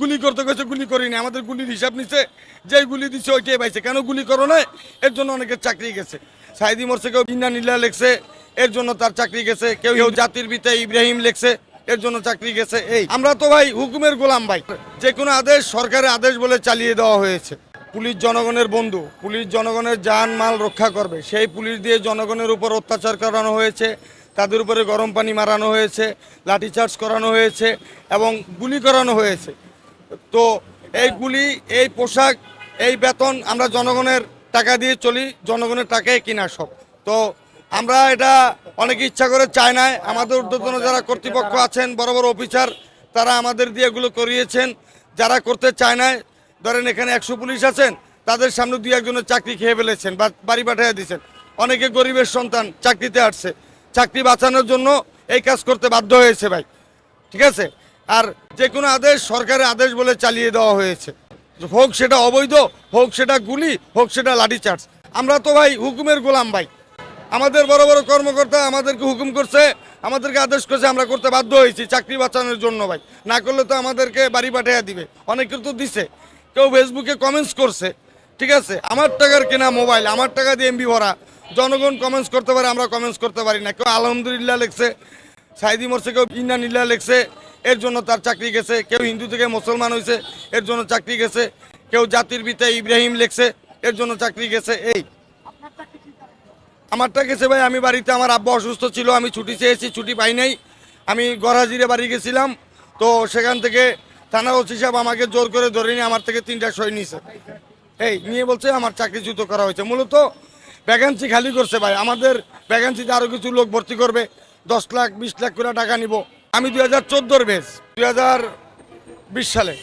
গুলি করতে গেছে, গুলি করিনি। আমাদের গুলির হিসাব নিচ্ছে যেই গুলি দিচ্ছে ওইটাই পাইছে। কেন গুলি করো না এর জন্য অনেকের চাকরি গেছে। সাইদি মরছে কেউ ইন্না নীলা লেখছে, এর জন্য তার চাকরি গেছে। কেউ কেউ জাতির পিতা ইব্রাহিম লেখছে, এর জন্য চাকরি গেছে। এই, আমরা তো ভাই হুকুমের গোলাম ভাই। যে কোনো আদেশ সরকারের আদেশ বলে চালিয়ে দেওয়া হয়েছে। পুলিশ জনগণের বন্ধু, পুলিশ জনগণের যান মাল রক্ষা করবে। সেই পুলিশ দিয়ে জনগণের উপর অত্যাচার করানো হয়েছে, তাদের উপরে গরম পানি মারানো হয়েছে, লাঠিচার্জ করানো হয়েছে এবং গুলি করানো হয়েছে। তো এই গুলি, এই পোশাক, এই বেতন আমরা জনগণের টাকা দিয়ে চলি, জনগণের টাকায় কিনা সব। তো আমরা এটা অনেকে ইচ্ছা করে চায় না আমাদের ঊর্ধ্বতন যারা কর্তৃপক্ষ আছেন, বড় বড় অফিসার, তারা আমাদের দিয়ে এগুলো করিয়েছেন। যারা করতে চায় না ধরেন এখানে একশো পুলিশ আছেন, তাদের সামনে দুই একজনের চাকরি খেয়ে ফেলেছেন বা বাড়ি পাঠিয়ে দিয়েছেন। অনেকে গরিবের সন্তান চাকরিতে আসছে। চাকরি বাঁচানোর জন্য এই কাজ করতে বাধ্য হয়েছে ভাই। ঠিক আছে? আর যে কোনো আদেশ সরকারের আদেশ বলে চালিয়ে দেওয়া হয়েছে। হোক সেটা অবৈধ, হোক সেটা গুলি, হোক সেটা লাঠিচার্জ আমরা তো ভাই হুকুমের গোলাম ভাই। আমাদের বড় বড় কর্মকর্তা আমাদেরকে হুকুম করছে, আমাদেরকে আদেশ করছে, আমরা করতে বাধ্য হয়েছি চাকরি বাঁচানোর জন্য ভাই। না করলে তো আমাদেরকে বাড়ি পাঠিয়ে দিবে। অনেকে তো দিছে। কেউ ফেসবুকে কমেন্টস করছে। ঠিক আছে? আমার টাকার কেনা মোবাইল, আমার টাকা দিয়ে এমবি ভরা। জনগণ কমেন্টস করতে পারে, আমরা কমেন্টস করতে পারি না। কেউ আলহামদুলিল্লাহ লেখছে, সাইদি মরছে কেউ ইন্না নীলা লিখছে। এর জন্য তার চাকরি গেছে, কেউ হিন্দু থেকে মুসলমান হয়েছে, এর জন্য চাকরি গেছে, কেউ জাতির পিতা ইব্রাহিম লেখছে, এর জন্য চাকরি গেছে, এই। আমারটা গেছে ভাই, আমি বাড়িতে, আমার আব্বা অসুস্থ ছিল, আমি ছুটি চেয়েছি, ছুটি পাই নাই। আমি গড়াজিরে বাড়ি গেছিলাম, তো সেখান থেকে থানা ওসি সাহেব আমাকে জোর করে ধরে নিয়ে আমার থেকে তিনটা সই নিছে। এই, নিয়ে বলছে আমার চাকরিচ্যুত করা হয়েছে। মূলত ভ্যাকেন্সি খালি করছে ভাই, আমাদের ভ্যাকেন্সিতে আরও কিছু লোক ভর্তি করবে, দশ লাখ, বিশ লাখ করে টাকা নিব। আমি দুই হাজার চোদ্দোর বেশ। দুই হাজার বিশ সালে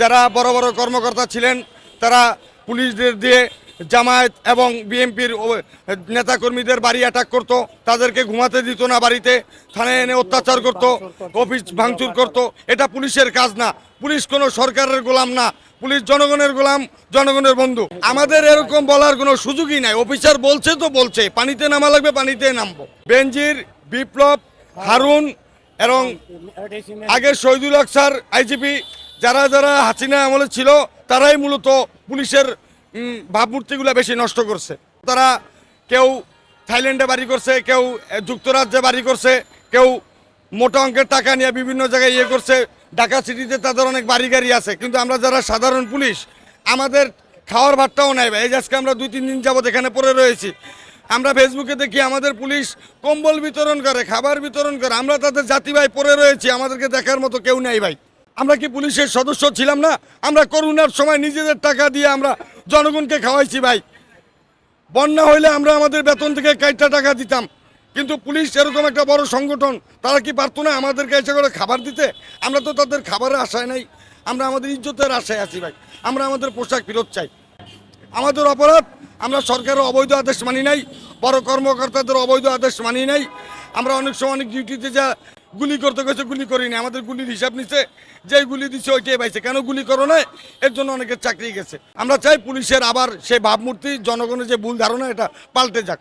যারা বড় বড় কর্মকর্তা ছিলেন, তারা পুলিশদের দিয়ে জামায়াত এবং বিএনপির নেতাকর্মীদের বাড়ি অ্যাটাক করত, তাদেরকে ঘুমাতে দিত না বাড়িতে, থানায় এনে অত্যাচার করত, অফিস ভাঙচুর করত। এটা পুলিশের কাজ না। পুলিশ কোনো সরকারের গোলাম না। পুলিশ জনগণের গোলাম, জনগণের বন্ধু। আমাদের এরকম বলার কোনো সুযোগই নাই। অফিসার বলছে তো বলছে, পানিতে নামা লাগবে, পানিতে নামবো। বেনজির, বিপ্লব, হারুন এবং আগে শহীদুল হক স্যার, আইজিপি, যারা যারা হাসিনা আমলে ছিল, তারাই মূলত পুলিশের ভাবমূর্তিগুলো বেশি নষ্ট করছে। তারা কেউ থাইল্যান্ডে বাড়ি করছে, কেউ যুক্তরাজ্যে বাড়ি করছে, কেউ মোটা অঙ্কের টাকা নিয়ে বিভিন্ন জায়গায় ইয়ে করছে। ঢাকা সিটিতে তাদের অনেক বাড়ি গাড়ি আছে, কিন্তু আমরা যারা সাধারণ পুলিশ, আমাদের খাওয়ার ভাতটাও ভাই। এই আজকে আমরা দুই, তিন দিন যাবত এখানে পড়ে রয়েছি। আমরা ফেসবুকে দেখি আমাদের পুলিশ কম্বল বিতরণ করে, খাবার বিতরণ করে। আমরা তাদের জাতি ভাই পড়ে রয়েছি, আমাদেরকে দেখার মতো কেউ নেই ভাই। আমরা কি পুলিশের সদস্য ছিলাম না? আমরা করোনার সময় নিজেদের টাকা দিয়ে আমরা জনগণকে খাওয়াইছি ভাই। বন্যা হইলে আমরা আমাদের বেতন থেকে কাইটা টাকা দিতাম। কিন্তু পুলিশ এরকম একটা বড় সংগঠন, তারা কি পারতো না আমাদেরকে এসে করে খাবার দিতে? আমরা তো তাদের খাবারের আশায় নাই। আমরা আমাদের ইজ্জতের আশায় আছি ভাই। আমরা আমাদের পোশাক ফেরত চাই। আমাদের অপরাধ, আমরা সরকারের অবৈধ আদেশ মানি নাই, বড় কর্মকর্তাদের অবৈধ আদেশ মানি নাই। আমরা অনেক সময় অনেক ডিউটিতে যা গুলি করতে গেছে, গুলি করিনি আমাদের গুলির হিসাব নিচ্ছে যেই গুলি দিচ্ছে ওইটাই পাইছে। কেন গুলি করো না এর জন্য অনেকের চাকরি গেছে। আমরা চাই পুলিশের আবার সেই ভাবমূর্তি, জনগণের যে ভুল ধারণা, এটা পাল্টে যাক।